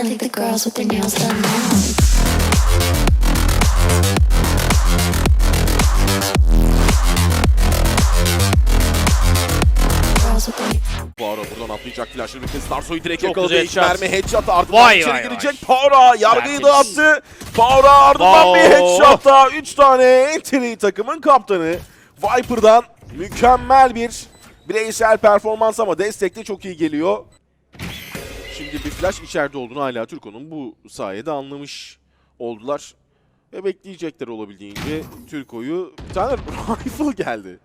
I think the girls with their nails done now. Girls with their Poirot buradan atlayacak flash'ı bir kez Starsoy'u direkt Çok yakaladı. güzel İlk headshot. mermi headshot ardından Vay içeri vay girecek. vay. Poirot yargıyı Tertemiz. dağıttı. Poirot ardından bir Wow. headshot'ta 3 tane entry takımın kaptanı. Viper'dan mükemmel bir bireysel performans ama destekte çok iyi geliyor. Şimdi bir flash içeride olduğunu hala Türko'nun bu sayede anlamış oldular. Ve bekleyecekler olabildiğince Türko'yu. Bir tane rifle geldi.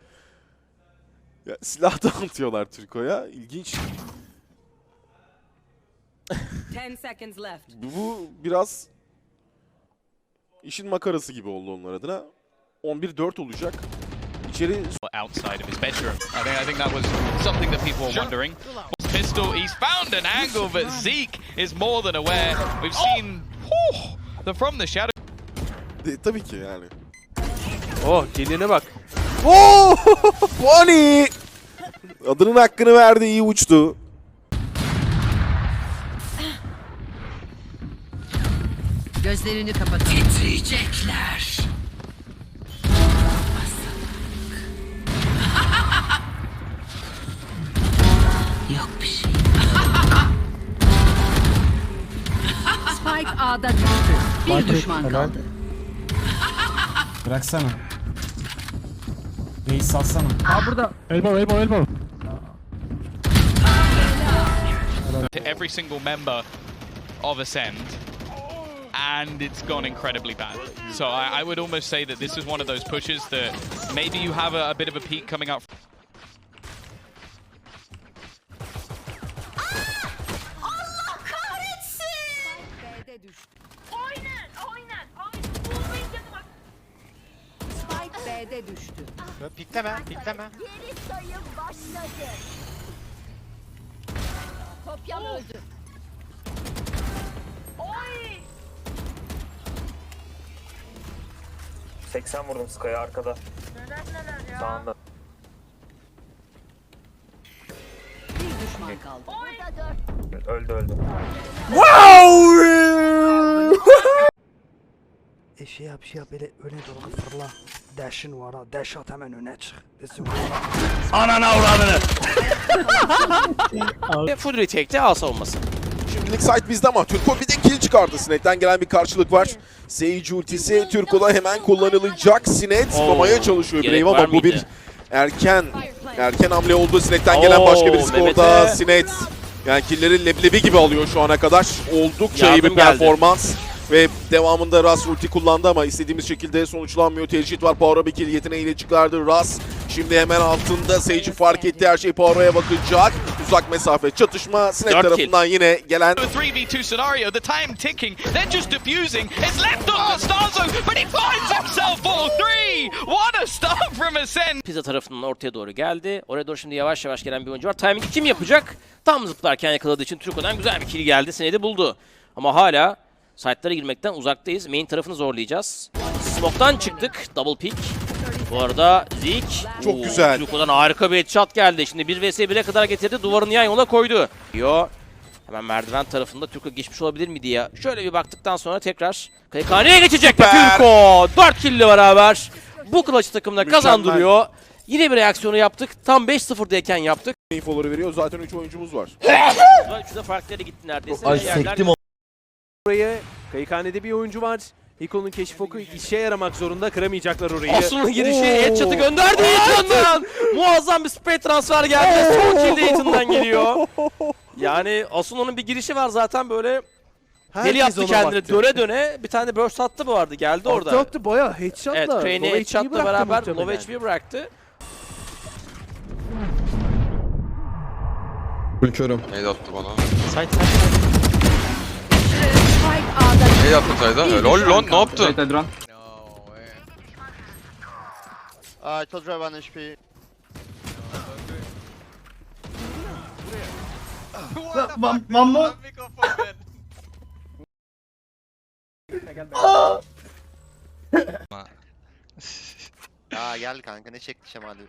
Ya, silah dağıtıyorlar Türko'ya. İlginç. 10 seconds left. Bu biraz işin makarası gibi oldu onlar adına. 11-4 olacak. İçeri outside of his bedroom. I think I think that was something that people were wondering. Pistol, he's found an angle, but Zeke is more than aware. We've seen whew, the from the shadow. de, tabii ki yani. Oh gelene bak. Oo! Bonnie! Adının hakkını verdi, iyi uçtu. Gözlerini kapatın. Titriyecekler. A'da düştü. Bir düşman kaldı. Bıraksana. Reis salsana. Elbow, elbow, elbow. to every single member of Ascend, and it's gone incredibly bad. So I, I would almost say that this is one of those pushes that maybe you have a, a bit of a peak coming up. B'de düştü. Pikleme, pikleme. Geri sayım başladı. Kopyam öldü. Oy! 80 vurdum Sky'a arkada. Neler neler ya. Sağında. Bir düşman kaldı. Dört. Öldü öldü. E şey yap şey yap böyle öne doğru fırla. Dash'in var ha. Dash at hemen öne çık. Desin Ve full retake'te A savunması. Şimdilik site bizde ama Türko bir de kill çıkardı. Sinet'ten gelen bir karşılık var. Sage ultisi Türko'da hemen kullanılacak. Sinet Oo, tutmamaya çalışıyor gerek Brave var ama bu bir mıydı? erken erken hamle oldu. Sinet'ten gelen başka bir skorda Mehmet'e. Sinet yani killleri leblebi gibi alıyor şu ana kadar. Oldukça iyi Yardım bir geldi. performans. Ve devamında Ras ulti kullandı ama istediğimiz şekilde sonuçlanmıyor. Tercih var. Bir kill yeteneğiyle çıkardı. Ras şimdi hemen altında Sage'i fark etti. Her şey Poirot'a bakacak. Uzak mesafe çatışma. Kill. tarafından yine gelen A 3v2 scenario, the time ticking, they're just defusing. It's left on Costanzo, but he finds himself all three! What a start from Ascend! Pizza tarafından ortaya doğru geldi. Oraya doğru şimdi yavaş yavaş gelen bir oyuncu var. Timing'i kim yapacak? Tam zıplarken yakaladığı için Türko'dan güzel bir kill geldi. Senedi buldu. Ama hala site'lara girmekten uzaktayız. Main tarafını zorlayacağız. Smoke'tan çıktık. Double pick. Bu arada Zeke. Çok güzel. Türko'dan harika bir headshot geldi. Şimdi 1 vs 1'e kadar getirdi. Duvarını yan yola koydu. Yo. Hemen merdiven tarafında Türko geçmiş olabilir mi diye. Şöyle bir baktıktan sonra tekrar Kayıkhane'ye geçecek. Türko 4 kill ile beraber bu clutch'ı takımına Mükemmel. kazandırıyor. Yine bir reaksiyonu yaptık. Tam 5-0'dayken yaptık. infoları veriyor. Zaten 3 oyuncumuz var. Üçü de farklı yere gitti neredeyse. Ay sektim Orayı Kayıkhane'de bir oyuncu var. Hiko'nun keşif oku işe yaramak zorunda kıramayacaklar orayı. Asun'un girişi headshot'ı gönderdi Ethan'dan. Muazzam bir spray transfer geldi. Son kill de Ethan'dan geliyor. Yani Asun'un bir girişi var zaten böyle deli yaptı kendini döne döne. Bir tane burst attı bu vardı geldi orada. Attı attı bayağı headshot'la. Evet Crane'i headshot'la beraber low HP bıraktı. Ülkörüm. Neydi attı bana? A'da Neydi attı sayda? Bir Lol lan ne yaptın? I told you I one HP. Mamma. Aa gel kanka ne çekti Şemali.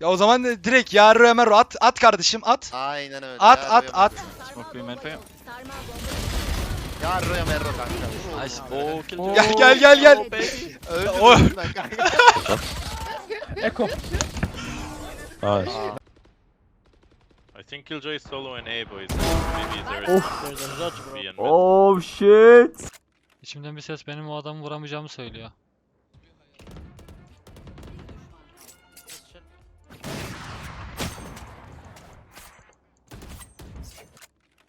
Ya o zaman direkt Yarı Ömer at at kardeşim at. Aynen öyle. At ya, at at. Smoke green man for you. Yarra merro kanka. Nice. Oo, kill Gel gel gel gel. Oh. öldüm ben kanka. I think Killjoy is solo in A, boys. Maybe there is Oh shit. İçimden bir ses benim o adamı vuramayacağımı söylüyor.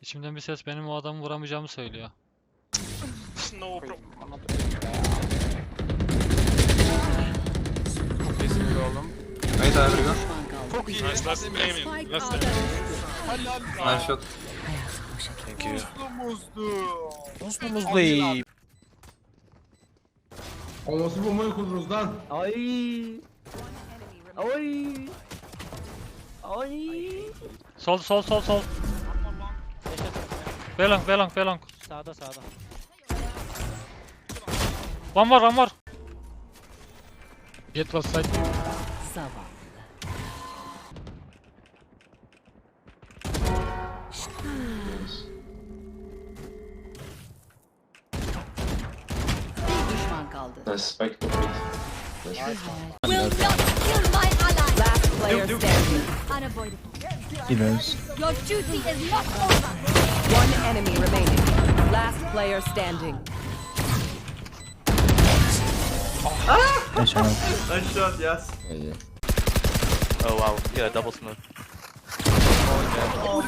İçimden bir ses benim o adamı vuramayacağımı söylüyor. no problem. Nice, last aiming. Last aiming. düştü. Nasıl muzlayayım? Olması bombayı kurdunuz lan. Ay. Ay. Ay. Sol sol sol sol. Belong belong belong. Sağda sağda. One more one more. Get was side. Zavallı. Bir düşman kaldı. Will not kill my ally. Last player standing. Unavoidable. Your duty is not over. One enemy remaining. Last player standing. Nice shot, yes. Oh wow, you got a double smoke. Oh, yeah. oh,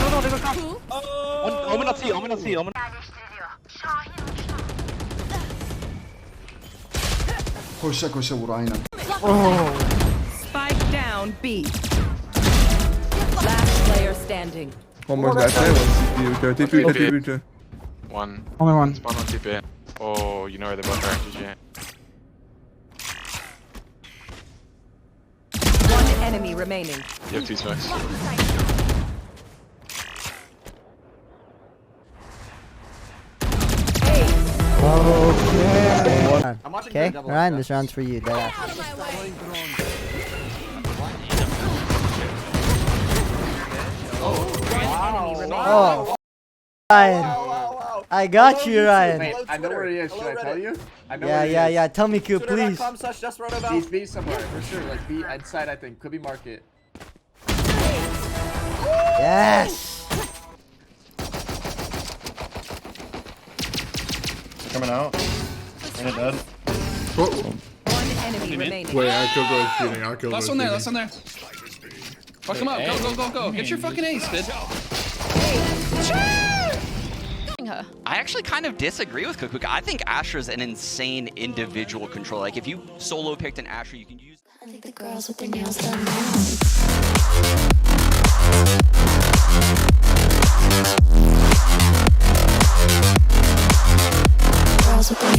no, no, there's a cop! Oh! Omen at C, Omen at C, Omen. Koşa koşa vur aynen. Spike down B. Last player standing. One more guy. TP, TP, TP. One. Only one. Spawn on TP. Oh, you know where they both are actually. yeah. One enemy remaining. You have two smokes. Okay, Okay, Ryan, this round's for you. Deadass. Oh, Ryan. I got you, Ryan. I know where he is. Should I tell you? I know Yeah, yeah, yeah. Tell me, Q, please. He's B somewhere for sure. Like B inside, I think. Could be market. Yes. Coming out. And it dead. One enemy remaining. Wait, I killed those shooting. I killed Last one there, last one there. Fuck him up. Go, go, go, go. Get your fucking ace, her. I actually kind of disagree with Kukuka. I think Ashra's an insane individual control. Like, if you solo picked an Ashra, you can use... I think the girls with their nails done now. Girls with their...